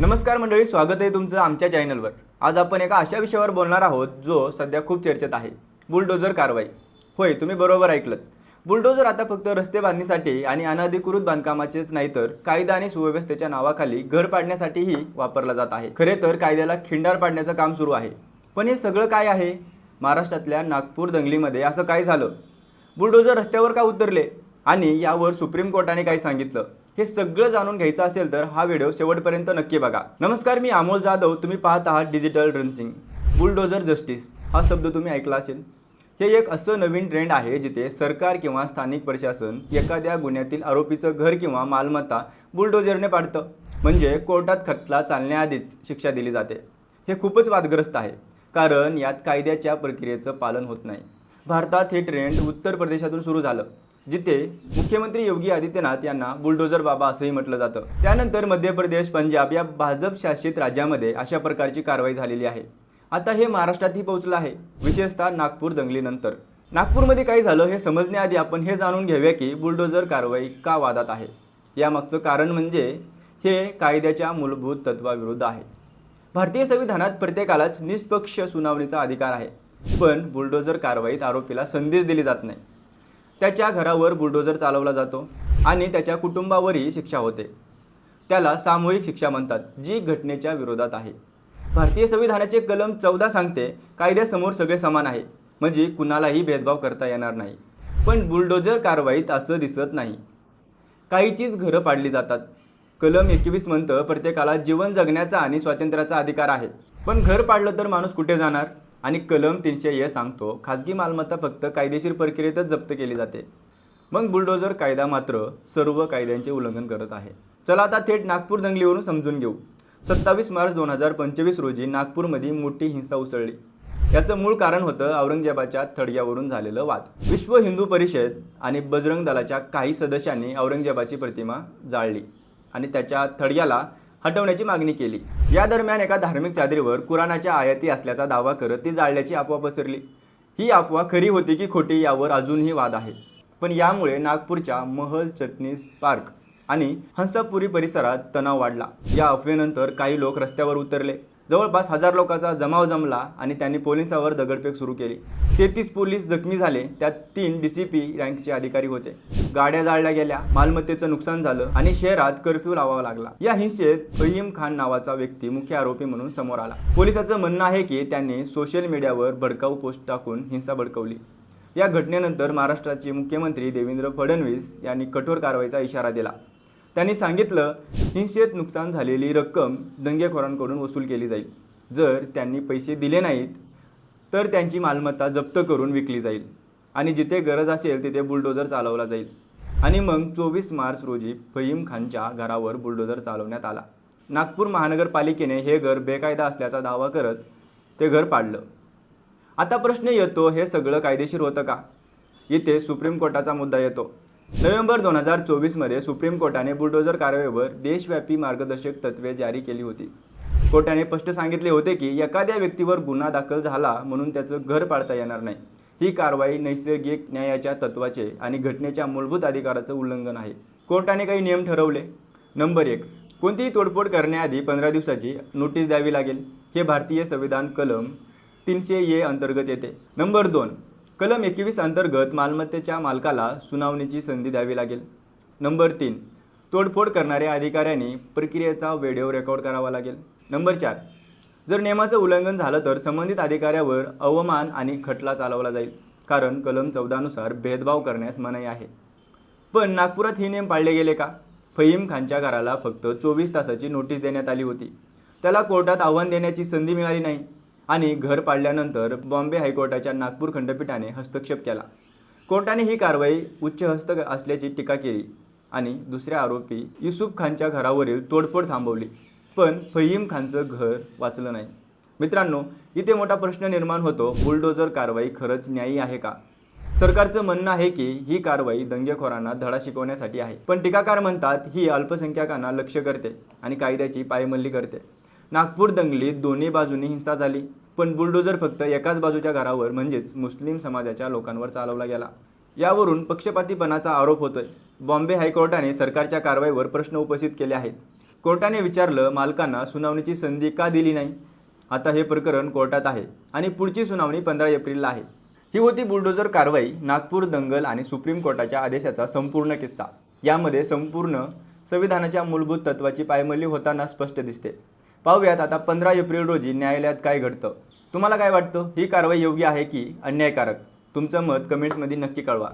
नमस्कार मंडळी स्वागत आहे तुमचं आमच्या चॅनलवर. आज आपण एका अशा विषयावर बोलणार आहोत जो सध्या खूप चर्चेत आहे. बुलडोजर कारवाई. होय तुम्ही बरोबर ऐकलं बुलडोजर आता फक्त रस्ते बांधणीसाठी आणि अनधिकृत बांधकामाचेच नाही तर कायदा आणि सुव्यवस्थेच्या नावाखाली घर पाडण्यासाठीही वापरला जात आहे. खरे तर कायद्याला खिंडार पाडण्याचं काम सुरू आहे. पण हे सगळं काय आहे? महाराष्ट्रातल्या नागपूर दंगलीमध्ये असं काय झालं? बुलडोजर रस्त्यावर का उतरले? आणि यावर सुप्रीम कोर्टाने काय सांगितलं? हे सगळं जाणून घ्यायचं असेल तर हा व्हिडिओ शेवटपर्यंत नक्की बघा. नमस्कार मी अमोल जाधव. तुम्ही पाहत आहात डिजिटल ड्रन्सिंग बुलडोजर जस्टिस हा शब्द तुम्ही ऐकला असेल. हे एक असं नवीन ट्रेंड आहे जिथे सरकार किंवा स्थानिक प्रशासन एखाद्या गुन्ह्यातील आरोपीचं घर किंवा मालमत्ता बुलडोजरने पाडतं. म्हणजे कोर्टात खटला चालण्याआधीच शिक्षा दिली जाते. हे खूपच वादग्रस्त आहे कारण यात कायद्याच्या प्रक्रियेचं पालन होत नाही. भारतात हे ट्रेंड उत्तर प्रदेशातून सुरू झालं. जिथे मुख्यमंत्री योगी आदित्यनाथ यांना बुलडोजर बाबा असंही म्हटलं जातं. त्यानंतर मध्य प्रदेश पंजाब या भाजप शासित राज्यामध्ये अशा प्रकारची कारवाई झालेली आहे. आता हे महाराष्ट्रातही पोहोचलं आहे विशेषतः नागपूर दंगलीनंतर. नागपूरमध्ये काय झालं हे समजण्याआधी आपण हे जाणून घेऊया की बुलडोजर कारवाई का वादात आहे. यामागचं कारण म्हणजे हे कायद्याच्या मूलभूत तत्वाविरुद्ध आहे. भारतीय संविधानात प्रत्येकालाच निष्पक्ष सुनावणीचा अधिकार आहे. पण बुलडोजर कारवाईत आरोपीला संदेश दिली जात नाही. त्याच्या घरावर बुलडोजर चालवला जातो आणि त्याच्या कुटुंबावरही शिक्षा होते. त्याला सामूहिक शिक्षा म्हणतात जी घटनेच्या विरोधात आहे. भारतीय संविधानाचे कलम चौदा सांगते कायद्यासमोर सगळे समान आहे म्हणजे कुणालाही भेदभाव करता येणार नाही. पण बुलडोजर कारवाईत असं दिसत नाही. काहीचीच घरं पाडली जातात. कलम एकवीस म्हणतं प्रत्येकाला जीवन जगण्याचा आणि स्वातंत्र्याचा अधिकार आहे. पण घर पाडलं तर माणूस कुठे जाणार? आणि कलम तीनशे हे सांगतो खाजगी मालमत्ता फक्त कायदेशीर प्रक्रियेतच जप्त केली जाते. मग बुलडोजर कायदा मात्र सर्व कायद्यांचे उल्लंघन करत आहे. चला आता थेट नागपूर दंगलीवरून समजून घेऊ. सत्तावीस मार्च दोन हजार पंचवीस रोजी नागपूरमध्ये मोठी हिंसा उसळली. याचं मूळ कारण होतं औरंगजेबाच्या थडग्यावरून झालेलं वाद. विश्व हिंदू परिषद आणि बजरंग दलाच्या काही सदस्यांनी औरंगजेबाची प्रतिमा जाळली आणि त्याच्या थडग्याला हटवण्याची मागणी केली. या दरम्यान एका धार्मिक चादरीवर कुराणाच्या आयाती असल्याचा दावा करत ती जाळल्याची अफवा पसरली. ही अफवा खरी होती की खोटी यावर अजूनही वाद आहे. पण यामुळे नागपूरच्या महल चटणीस पार्क आणि हंसापुरी परिसरात तणाव वाढला. या अफवेनंतर काही लोक रस्त्यावर उतरले. जवळपास हजार लोकांचा जमाव जमला आणि त्यांनी पोलिसावर दगडफेक सुरू केली. तेहतीस पोलीस जखमी झाले. त्यात तीन डी सी पी रँकचे अधिकारी होते. गाड्या जाळल्या गेल्या. मालमत्तेचं नुकसान झालं आणि शहरात कर्फ्यू लावावा लागला. या हिंसेत फहीम खान नावाचा व्यक्ती मुख्य आरोपी म्हणून समोर आला. पोलिसाचं म्हणणं आहे की त्यांनी सोशल मीडियावर भडकाऊ पोस्ट टाकून हिंसा भडकवली. या घटनेनंतर महाराष्ट्राचे मुख्यमंत्री देवेंद्र फडणवीस यांनी कठोर कारवाईचा इशारा दिला. त्यांनी सांगितलं हिंसेत नुकसान झालेली रक्कम दंगेखोरांकडून वसूल केली जाईल. जर त्यांनी पैसे दिले नाहीत तर त्यांची मालमत्ता जप्त करून विकली जाईल आणि जिथे गरज असेल तिथे बुलडोजर चालवला जाईल. आणि मग चोवीस मार्च रोजी फहीम खानच्या घरावर बुलडोजर चालवण्यात आला. नागपूर महानगरपालिकेने हे घर बेकायदा असल्याचा दावा करत ते घर पाडलं. आता प्रश्न येतो हे सगळं कायदेशीर होतं का? इथे सुप्रीम कोर्टाचा मुद्दा येतो. नोव्हेंबर दोन हजार चोवीसमध्ये सुप्रीम कोर्टाने बुलडोजर कारवाईवर देशव्यापी मार्गदर्शक तत्वे जारी केली होती. कोर्टाने स्पष्ट सांगितले होते की एखाद्या व्यक्तीवर गुन्हा दाखल झाला म्हणून त्याचं घर पाळता येणार नाही. ही कारवाई नैसर्गिक न्यायाच्या तत्वाचे आणि घटनेच्या मूलभूत अधिकाराचं उल्लंघन आहे. कोर्टाने काही नियम ठरवले. नंबर एक कोणतीही तोडफोड करण्याआधी पंधरा दिवसाची नोटीस द्यावी लागेल. हे भारतीय संविधान कलम तीनशे ए अंतर्गत येते. नंबर दोन कलम एकवीस अंतर्गत मालमत्तेच्या मालकाला सुनावणीची संधी द्यावी लागेल. नंबर तीन तोडफोड करणाऱ्या अधिकाऱ्यांनी प्रक्रियेचा व्हिडिओ रेकॉर्ड करावा लागेल. नंबर चार जर नियमाचं उल्लंघन झालं तर संबंधित अधिकाऱ्यावर अवमान आणि खटला चालवला जाईल कारण कलम चौदानुसार भेदभाव करण्यास मनाई आहे. पण नागपुरात हे नियम पाळले गेले का? फहीम खानच्या घराला फक्त चोवीस तासाची नोटीस देण्यात आली होती. त्याला कोर्टात आव्हान देण्याची संधी मिळाली नाही. आणि घर पाडल्यानंतर बॉम्बे हायकोर्टाच्या नागपूर खंडपीठाने हस्तक्षेप केला. कोर्टाने ही कारवाई उच्च हस्त असल्याची टीका केली आणि दुसऱ्या आरोपी युसुफ खानच्या घरावरील तोडफोड थांबवली. पण फहीम खानचं घर वाचलं नाही. मित्रांनो इथे मोठा प्रश्न निर्माण होतो बुलडोजर कारवाई खरंच न्यायी आहे का? सरकारचं म्हणणं आहे की ही कारवाई दंगेखोरांना धडा शिकवण्यासाठी आहे. पण टीकाकार म्हणतात ही अल्पसंख्याकांना लक्ष करते आणि कायद्याची पायमल्ली करते. नागपूर दंगलीत दोन्ही बाजूनी हिंसा झाली. पण बुलडोजर फक्त एकाच बाजूच्या घरावर म्हणजेच मुस्लिम समाजाच्या लोकांवर चालवला गेला. यावरून पक्षपातीपणाचा आरोप होतोय. बॉम्बे हायकोर्टाने सरकारच्या कारवाईवर प्रश्न उपस्थित केले आहेत. कोर्टाने विचारलं मालकांना सुनावणीची संधी का दिली नाही? आता हे प्रकरण कोर्टात आहे आणि पुढची सुनावणी पंधरा एप्रिलला आहे. ही होती बुलडोजर कारवाई नागपूर दंगल आणि सुप्रीम कोर्टाच्या आदेशाचा संपूर्ण किस्सा. यामध्ये संपूर्ण संविधानाच्या मूलभूत तत्वाची पायमल्ली होताना स्पष्ट दिसते. पाहूयात आता पंधरा एप्रिल रोजी न्यायालयात काय घडतं. तुम्हाला काय वाटतं? ही कारवाई योग्य आहे की अन्यायकारक? तुमचं मत कमेंट्समध्ये नक्की कळवा.